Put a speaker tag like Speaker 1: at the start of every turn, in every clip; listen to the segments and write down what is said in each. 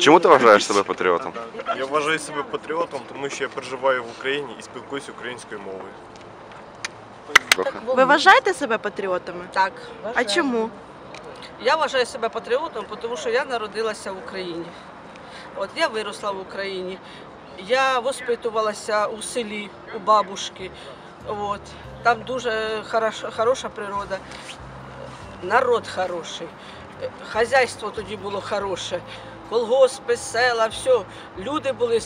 Speaker 1: Чому ти вважаєш себе патріотом?
Speaker 2: Я вважаю себе патріотом, тому що я проживаю в Україні і спілкуюся українською мовою.
Speaker 3: Ви вважаєте себе патріотами?
Speaker 4: Так.
Speaker 3: А чому?
Speaker 4: Я вважаю себе патріотом, тому що я народилася в Україні. От я виросла в Україні. Я воспитувалася у селі, у бабушки. От. Там дуже хороша, хороша природа, народ хороший, хазяйство тоді було хороше, колгоспи, села, все. Люди були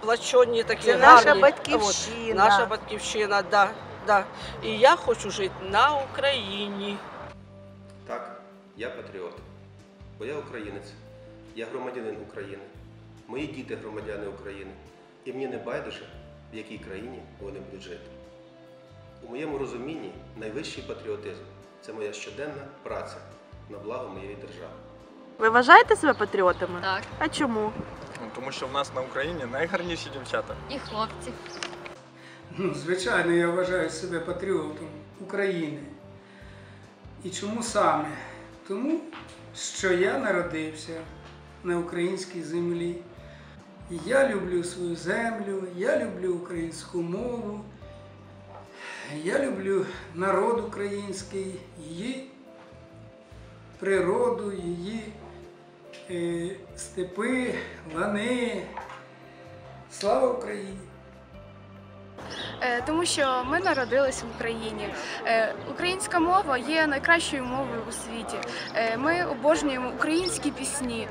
Speaker 4: сплачені такі
Speaker 3: Це наша батьківщина.
Speaker 4: От, наша батьківщина, да, да. І я хочу жити на Україні.
Speaker 5: Так, я патріот, бо я українець, я громадянин України, мої діти громадяни України, і мені не байдуже, в якій країні вони будуть жити. У моєму розумінні найвищий патріотизм це моя щоденна праця на благо моєї держави.
Speaker 3: Ви вважаєте себе патріотами?
Speaker 6: Так,
Speaker 3: А чому?
Speaker 2: Ну, Тому що в нас на Україні найгарніші дівчата.
Speaker 6: і хлопці.
Speaker 7: Ну, Звичайно, я вважаю себе патріотом України. І чому саме? Тому що я народився на українській землі. Я люблю свою землю, я люблю українську мову, я люблю народ український, її природу, її е, степи, лани. Слава Україні!
Speaker 8: Е, Тому що ми народилися в Україні. Е, Українська мова є найкращою мовою у світі. Ми обожнюємо українські пісні.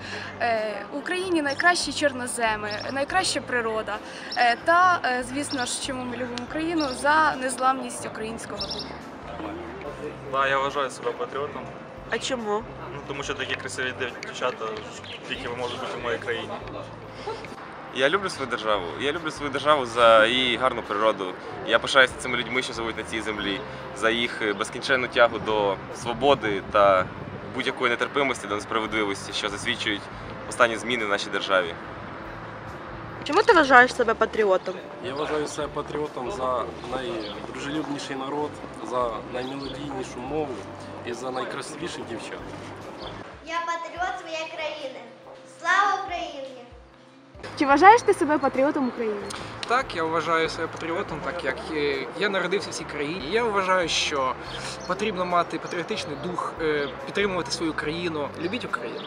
Speaker 8: В Україні найкращі чорноземи, найкраща природа. Та, звісно ж, чому ми любимо Україну за незламність українського духу.
Speaker 9: Да, я вважаю себе патріотом,
Speaker 3: А чому?
Speaker 9: ну, тому що такі красиві дівчата тільки можуть бути в моїй країні.
Speaker 10: Я люблю свою державу. Я люблю свою державу за її гарну природу. Я пишаюся цими людьми, що живуть на цій землі, за їх е, безкінченну тягу до свободи та будь-якої нетерпимості до несправедливості, що засвідчують останні зміни в нашій державі.
Speaker 3: Чому ти вважаєш себе патріотом?
Speaker 11: Я вважаю себе патріотом за найдружелюбніший народ, за наймелодійнішу мову і за найкрасивіших дівчат.
Speaker 12: Я патріот своєї країни. Слава Україні!
Speaker 8: Чи вважаєш ти себе патріотом України?
Speaker 13: Так, я вважаю себе патріотом, так як я народився в цій країні. Я вважаю, що потрібно мати патріотичний дух, е, підтримувати свою країну. Любіть Україну.